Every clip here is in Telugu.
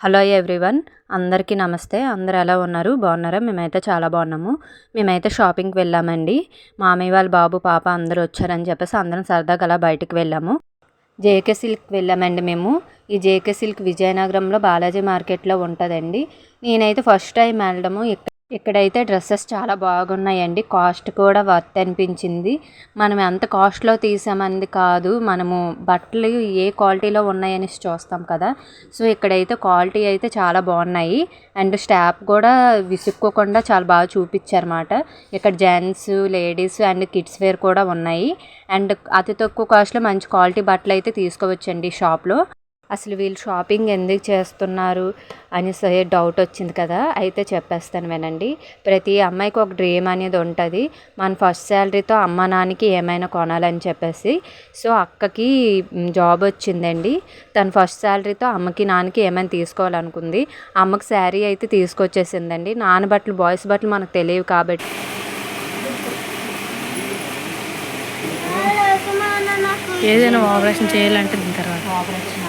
హలో ఎవ్రీవన్ అందరికీ నమస్తే. అందరు ఎలా ఉన్నారు? బాగున్నారా? మేమైతే చాలా బాగున్నాము. మేమైతే షాపింగ్కి వెళ్ళామండి. మామయ్య వాళ్ళ బాబు పాప అందరూ వచ్చారని చెప్పేసి అందరం సరదాగా అలా బయటకు వెళ్ళాము. జేకే సిల్క్ వెళ్ళామండి మేము. ఈ జేకే సిల్క్ విజయనగరంలో బాలాజీ మార్కెట్లో ఉంటుందండి. నేనైతే ఫస్ట్ టైం వెళ్ళడము. ఇక్కడ ఇక్కడైతే డ్రెస్సెస్ చాలా బాగున్నాయండి. కాస్ట్ కూడా వర్త్ అనిపించింది. మనం ఎంత కాస్ట్లో తీసామంది కాదు. మనము బట్టలు ఏ క్వాలిటీలో ఉన్నాయని చూస్తాం కదా. సో ఇక్కడైతే క్వాలిటీ అయితే చాలా బాగున్నాయి. అండ్ స్టాప్ కూడా విసుక్కోకుండా చాలా బాగా చూపించారన్నమాట. ఇక్కడ gents ladies and kids wear కూడా ఉన్నాయి. అండ్ అతి తక్కువ కాస్ట్లో మంచి క్వాలిటీ బట్టలు అయితే తీసుకోవచ్చండి షాప్లో. అసలు వీళ్ళు షాపింగ్ ఎందుకు చేస్తున్నారు అనేసి డౌట్ వచ్చింది కదా అయితే చెప్పేస్తాను వినండి. ప్రతి అమ్మాయికి ఒక డ్రీమ్ అనేది ఉంటుంది. మన ఫస్ట్ శాలరీతో అమ్మ నాన్నకి ఏమైనా కొనాలని చెప్పేసి. సో అక్కకి జాబ్ వచ్చిందండి. తన ఫస్ట్ శాలరీతో అమ్మకి నాన్నకి ఏమైనా తీసుకోవాలనుకుంది. అమ్మకి శారీ అయితే తీసుకొచ్చేసిందండి. నాన్న బట్టలు బాయ్స్ బట్టలు మనకు తెలియవు కాబట్టి ఏదైనా ఆపరేషన్ చేయాలంటే దీని తర్వాత. ఆపరేషన్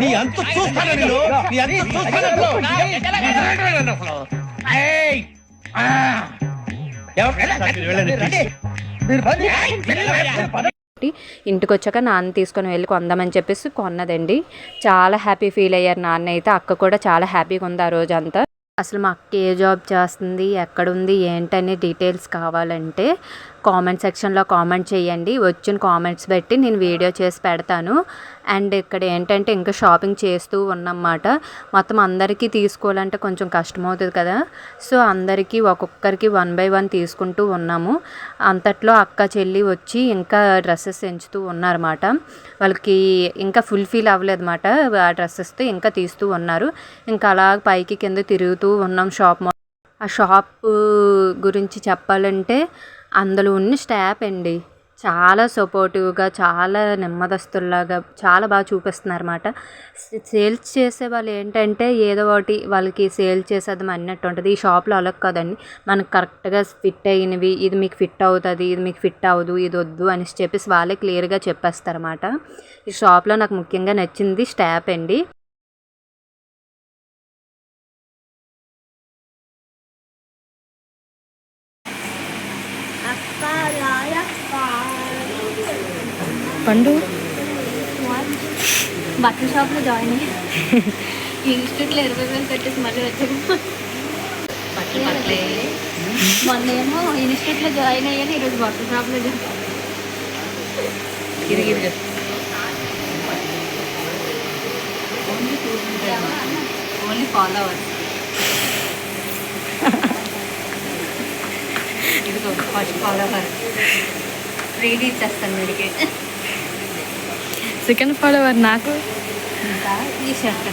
నీ అంత చూస్తాను నేను? నీ అంత చూస్తాను. ఇంటికి వచ్చాక నాన్న తీసుకొని వెళ్ళి కొందామని చెప్పేసి కొన్నదండి. చాలా హ్యాపీ ఫీల్ అయ్యారు నాన్న అయితే. అక్క కూడా చాలా హ్యాపీగా ఉంది ఆ రోజంతా. అసలు మా అక్క ఏ జాబ్ చేస్తుంది ఎక్కడుంది ఏంటనే డీటెయిల్స్ కావాలంటే కామెంట్ సెక్షన్లో కామెంట్ చేయండి. వచ్చిన కామెంట్స్ బట్టి నేను వీడియో చేసి పెడతాను. అండ్ ఇక్కడ ఏంటంటే ఇంకా షాపింగ్ చేస్తూ ఉన్నమాట మొత్తం అందరికీ తీసుకోవాలంటే కొంచెం కష్టమవుతుంది కదా. సో అందరికీ ఒక్కొక్కరికి వన్ బై వన్ తీసుకుంటూ ఉన్నాము. అంతట్లో అక్క చెల్లి వచ్చి ఇంకా డ్రెస్సెస్ ఎంచుతూ ఉన్నారన్నమాట. వాళ్ళకి ఇంకా ఫుల్ఫిల్ అవ్వలేదు అనమాట ఆ డ్రెస్సెస్తో ఇంకా తీస్తూ ఉన్నారు. ఇంకా అలా పైకి కింద తిరుగుతూ ఉన్నాం షాప్ ఆ షాప్ గురించి చెప్పాలంటే అందులో ఉన్న స్టాఫ్ అండి. చాలా సపోర్టివ్గా చాలా నెమ్మదస్తుల్లాగా చాలా బాగా చూపిస్తున్నారు అనమాట సేల్స్ చేసే వాళ్ళు ఏంటంటే ఏదో ఒకటి వాళ్ళకి సేల్ చేసేది అన్నట్టు ఉంటుంది. ఈ షాప్లో అలా కదండి. మనకు కరెక్ట్గా ఫిట్ అయినవి ఇది మీకు ఫిట్ అవుతుంది ఇది మీకు ఫిట్ అవ్వదు ఇది వద్దు అని చెప్పేసి వాళ్ళే క్లియర్గా చెప్పేస్తారన్నమాట. ఈ షాప్లో నాకు ముఖ్యంగా నచ్చింది స్టాప్ అండి. పండు బట్టల షాప్లో జాయిన్ అయ్యి ఇన్స్టిట్యూట్లో ఇరవై వేలు కట్టేసి మళ్ళీ వచ్చాను. బట్టలు బట్టలే మొన్న ఏమో ఇన్స్టిట్యూట్లో జాయిన్ అయ్యాను ఈరోజు బట్టల షాప్లో జాయిన్ ఓన్లీ ఫాలోవర్స్. ఇదిగో ఫస్ట్ ఫాలోవర్. ఫ్రీగా ఇచ్చేస్తాను మీరికి సెకండ్ ఫాలోవర్ నాకు? ఇంకా ఈ షర్ట్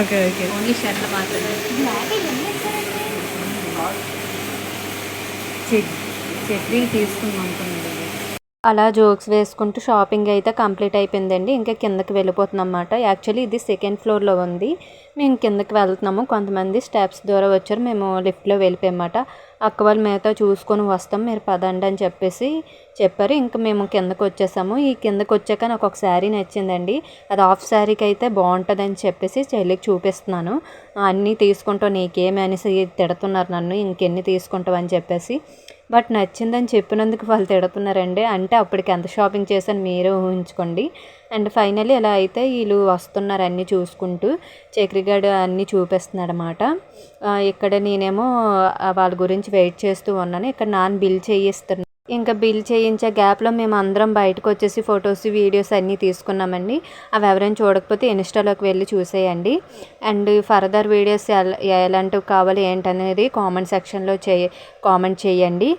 ఓకే ఓకే ఓన్లీ షర్ట్లు మాత్రమే. తీసుకుందాం అనుకున్నాను అలా జోక్స్ వేసుకుంటూ షాపింగ్ అయితే కంప్లీట్ అయిపోయిందండి. ఇంకా కిందకి వెళ్ళిపోతున్నాం అన్నమాట యాక్చువల్లీ ఇది సెకండ్ ఫ్లోర్లో ఉంది. మేము కిందకి వెళ్తున్నాము. కొంతమంది స్టెప్స్ ద్వారా వచ్చారు. మేము లిఫ్ట్లో వెళ్ళిపోయామాట అక్క వాళ్ళు చూసుకొని వస్తాం మీరు పదండి అని చెప్పేసి చెప్పారు. ఇంకా మేము కిందకు వచ్చేసాము. ఈ కిందకు వచ్చాక నాకు ఒక శారీ నచ్చిందండి. అది హాఫ్ శారీకి అయితే బాగుంటుందని చెప్పేసి చెల్లికి చూపిస్తున్నాను. అన్నీ తీసుకుంటావు నీకేమి అనేసి తిడుతున్నారు నన్ను ఇంకెన్ని తీసుకుంటావు అని చెప్పేసి బట్ నచ్చిందని చెప్పినందుకు వాళ్ళు తిడుతున్నారండి. అంటే అప్పటికి ఎంత షాపింగ్ చేశాను మీరే ఊహించుకోండి. అండ్ ఫైనల్లీ ఇలా అయితే వీళ్ళు వస్తున్నారు అన్నీ చూసుకుంటూ చక్రిగాడు అన్నీ చూపిస్తున్నాడు అనమాట ఇక్కడ నేనేమో వాళ్ళ గురించి వెయిట్ చేస్తూ ఉన్నాను. ఇక్కడ నాన్న బిల్ చేయిస్తున్నాను ఇంకా బిల్ చేయించే గ్యాప్లో మేము అందరం బయటకు వచ్చేసి ఫొటోస్ వీడియోస్ అన్నీ తీసుకున్నామండి. అవి ఎవరైనా చూడకపోతే ఇన్స్టాలోకి వెళ్ళి చూసేయండి. అండ్ ఫర్దర్ వీడియోస్ ఎలా ఎలాంటివి కావాలి ఏంటనేది కామెంట్ సెక్షన్లో చే కామెంట్ చేయండి.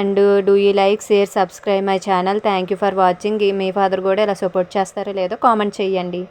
And do you like share subscribe my channel. Thank you for watching. Me father కూడా ఇలా సపోర్ట్ చేస్తారో లేదో కామెంట్ చేయండి.